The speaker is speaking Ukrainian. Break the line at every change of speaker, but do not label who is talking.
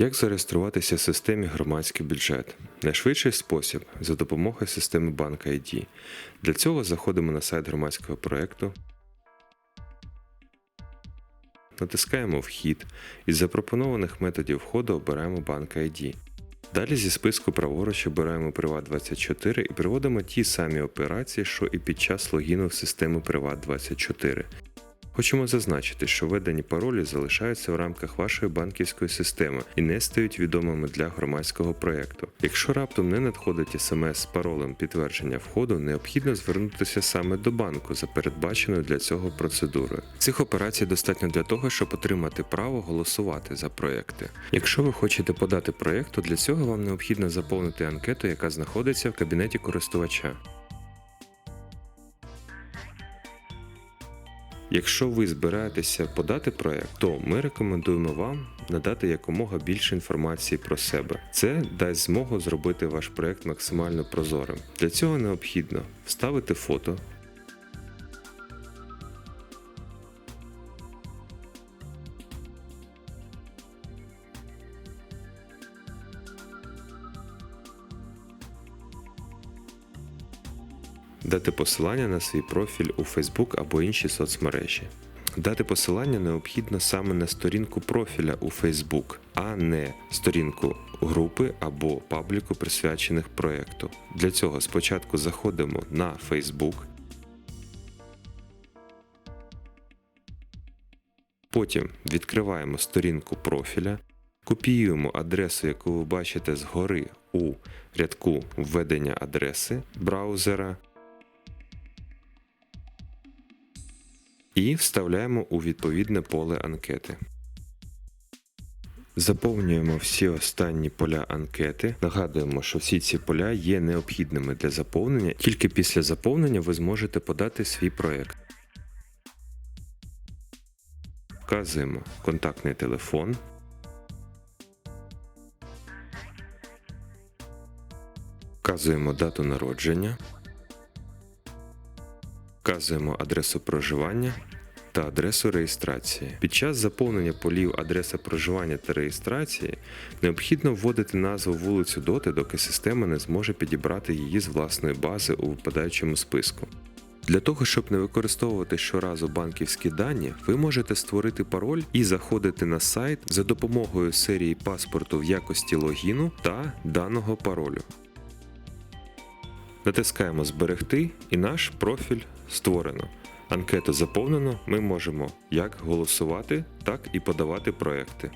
Як зареєструватися в системі громадський бюджет? Найшвидший спосіб за допомогою системи Банк ID. Для цього заходимо на сайт громадського проєкту, натискаємо Вхід із запропонованих методів входу обираємо Банк ID. Далі зі списку праворуч обираємо Privat24 і проводимо ті самі операції, що і під час логіну в систему Privat24. Хочемо зазначити, що введені паролі залишаються в рамках вашої банківської системи і не стають відомими для громадського проєкту. Якщо раптом не надходить смс з паролем підтвердження входу, необхідно звернутися саме до банку за передбаченою для цього процедурою. Цих операцій достатньо для того, щоб отримати право голосувати за проєкти. Якщо ви хочете подати проєкт, то для цього вам необхідно заповнити анкету, яка знаходиться в кабінеті користувача. Якщо ви збираєтеся подати проект, то ми рекомендуємо вам надати якомога більше інформації про себе. Це дасть змогу зробити ваш проект максимально прозорим. Для цього необхідно вставити фото. Дати посилання на свій профіль у Facebook або інші соцмережі. Дати посилання необхідно саме на сторінку профіля у Facebook, а не сторінку групи або пабліку, присвячених проєкту. Для цього спочатку заходимо на Facebook, потім відкриваємо сторінку профіля, копіюємо адресу, яку ви бачите згори у рядку введення адреси браузера. І вставляємо у відповідне поле анкети. Заповнюємо всі останні поля анкети. Нагадуємо, що всі ці поля є необхідними для заповнення. Тільки після заповнення ви зможете подати свій проєкт. Вказуємо контактний телефон. Вказуємо дату народження. Вказуємо адресу проживання та адресу реєстрації. Під час заповнення полів адреса проживання та реєстрації необхідно вводити назву вулицю доти, доки система не зможе підібрати її з власної бази у випадаючому списку. Для того, щоб не використовувати щоразу банківські дані, ви можете створити пароль і заходити на сайт за допомогою серії паспорту в якості логіну та даного паролю. Натискаємо Зберегти і наш профіль створено. Анкету заповнено, ми можемо як голосувати, так і подавати проекти.